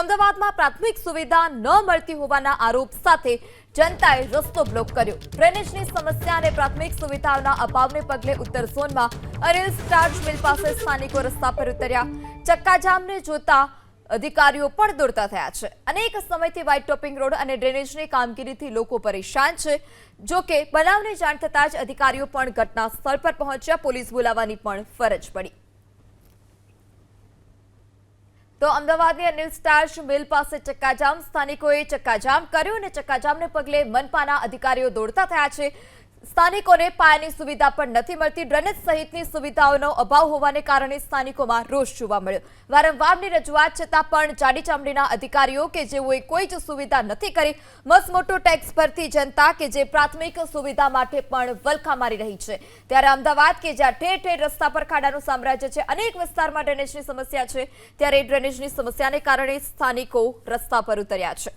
અમદાવાદમાં પ્રાથમિક સુવિધા ન મળતી હોવાના આરોપ સાથે જનતાએ રસ્તો બ્લોક કર્યો. ડ્રેનેજની સમસ્યા અને પ્રાથમિક સુવિધાઓના અભાવને પગલે ઉત્તર ઝોનમાં અનિલ સ્ટાર્ચ મિલ પાસે સ્થાનિકો રસ્તા પર ઉતર્યા. ચક્કાજામને જોતા અધિકારીઓ પણ દોડતા થયા છે. અનેક સમયથી વ્હાઇટ ટોપિંગ રોડ અને ડ્રેનેજની કામગીરીથી લોકો પરેશાન છે. જો કે બનાવની જાણ થતાં જ અધિકારીઓ પણ ઘટના સ્થળ પર પહોંચ્યા, પોલીસ બોલાવવાની પણ ફરજ પડી. તો અમદાવાદની અનિલ સ્ટાર્ચ મિલ પાસે ચક્કાજામ. સ્થાનિકોએ ચક્કાજામ કર્યો અને ચક્કાજામને પગલે મનપાના અધિકારીઓ દોડતા થયા છે. સ્થાનિકોને પાયાની સુવિધા પણ નથી મળતી. ડ્રેનેજ સહિતની સુવિધાઓનો અભાવ હોવાને કારણે સ્થાનિકોમાં રોષ જોવા મળ્યો. વારંવારની રજૂઆત છતાં પણ જાડી ચામડીના અધિકારીઓ કે જેઓએ કોઈ જ સુવિધા નથી કરી, મસમોટો ટેક્સ ભરતી જનતા કે જે પ્રાથમિક સુવિધા માટે પણ વલખા મારી રહી છે. ત્યારે અમદાવાદ કે જ્યાં ઠેર ઠેર રસ્તા પર ખાડાનું સામ્રાજ્ય છે, અનેક વિસ્તારમાં ડ્રેનેજની સમસ્યા છે. ત્યારે ડ્રેનેજની સમસ્યાને કારણે સ્થાનિકો રસ્તા પર ઉતર્યા છે.